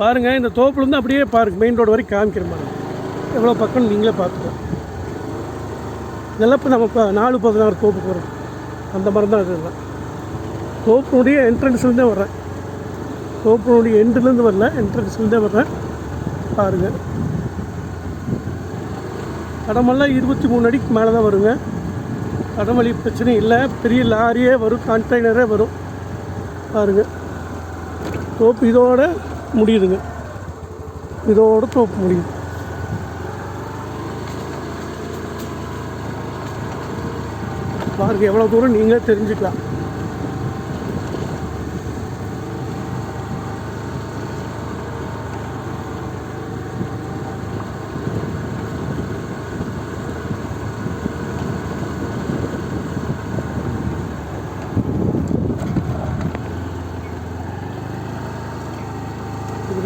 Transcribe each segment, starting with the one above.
பாருங்கள் இந்த தோப்புலேருந்து அப்படியே பாருங்க மெயின் ரோடு வரைக்கும் காமிக்கிற மாதிரி. எவ்வளோ பக்கம் நீங்களே பார்த்துக்கோ இதெல்லாம் இப்போ நம்ம இப்போ நாலு பதினாறு தோப்பு வரும். அந்த மாதிரி தான் இதெல்லாம் தோப்பினுடைய என்ட்ரன்ஸ்லேருந்தே வர்றேன். தோப்பினுடைய எண்டுலேருந்து வரல என்ட்ரன்ஸ்லேருந்தே வர்றேன். பாருங்கள் கடமெல்லாம் இருபத்தி மூணு அடிக்கு மேலே தான் வருங்க. கடமளி பிரச்சனை இல்லை. பெரிய லாரியே வரும் கண்டெய்னரே வரும். பாருங்கள் தோப்பு இதோட முடியுதுங்க. இதோட தோப்பு முடியுது. பாருங்க எவ்வளோ தூரம் நீங்களே தெரிஞ்சுக்கலாம்.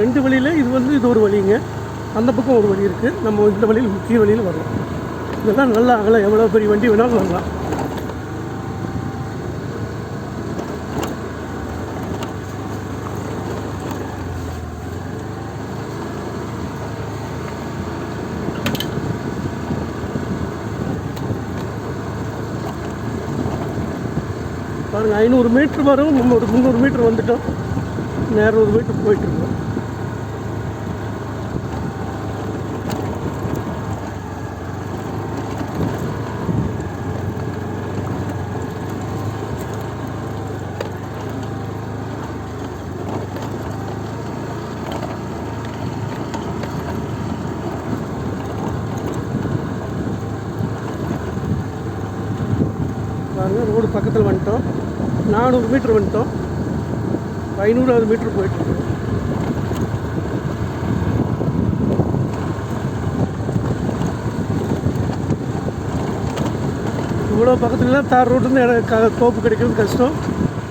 ரெண்டு வழியில் இது வந்து இது ஒரு வழிங்க. அந்த பக்கம் ஒரு வழி இருக்குது நம்ம இந்த வழியில் முக்கிய வழியில் வரலாம். இதெல்லாம் நல்லா அகலம் எவ்வளோ பெரிய வண்டி வேணாலும் வரலாம். பாருங்கள் ஐநூறு மீட்ரு வரும். நம்ம ஒரு முந்நூறு மீட்ரு வந்துட்டோம். நேரம் ஒரு மீட்ரு போயிட்டுருக்கோம் பாருங்க ரோடு பக்கத்தில் வந்துட்டோம். நானூறு மீட்ரு வந்துட்டோம். ஐநூறாவது மீட்ரு போயிட்டு இவ்வளோ பக்கத்துலலாம் தார் ரோட்டுன்னு இடம் க தோப்பு கிடைக்கிறது கஷ்டம்.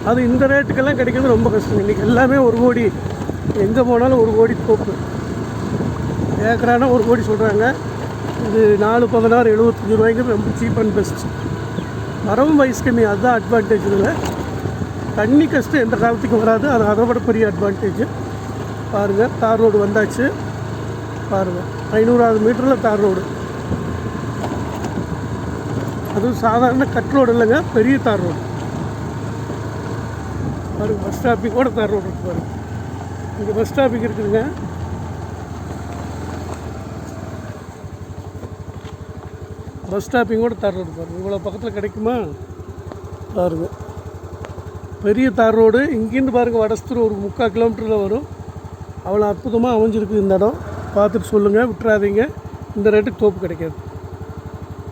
அது இந்த ரேட்டுக்கெல்லாம் கிடைக்கிறது ரொம்ப கஷ்டம். இன்றைக்கி எல்லாமே ஒரு கோடி. எங்கே போனாலும் ஒரு கோடி தோப்பு. ஏக்கரானா ஒரு கோடி சொல்கிறாங்க இது நாலு பதினாறு எழுபத்தஞ்சி ரூபாய்க்கு ரொம்ப சீப் அண்ட் பெஸ்ட் வரவும் வயசு கம்மி அதுதான் அட்வான்டேஜ் இதில். தண்ணி கஷ்டம் எந்த காலத்துக்கும் வராது. அது அதை விட பெரிய அட்வான்டேஜ் பாருங்கள் தார் ரோடு வந்தாச்சு. பாருங்கள் ஐநூறாவது மீட்டரில் தார் ரோடு அதுவும் சாதாரண கட் ரோடு இல்லைங்க பெரிய தார் ரோடு பாருங்கள் பஸ் ஸ்டாப்பிங் கூட தார் ரோடு இருக்கு பாருங்கள் இங்கே பஸ் ஸ்டாப்பிங் இருக்குதுங்க பஸ் ஸ்டாப்பிங் கூட தார் ரோடு பாருங்கள் இவ்வளோ பக்கத்தில் கிடைக்குமா? பாருங்க பெரிய தார் ரோடு. இங்கேருந்து பாருங்கள் வடஸ்தூர் ஒரு முக்கால் கிலோமீட்டரில் வரும். அவ்வளோ அற்புதமாக அமைஞ்சிருக்கு இந்த இடம். பார்த்துட்டு சொல்லுங்கள் விட்டுறாதீங்க. இந்த ரேட்டுக்கு தோப்பு கிடைக்காது.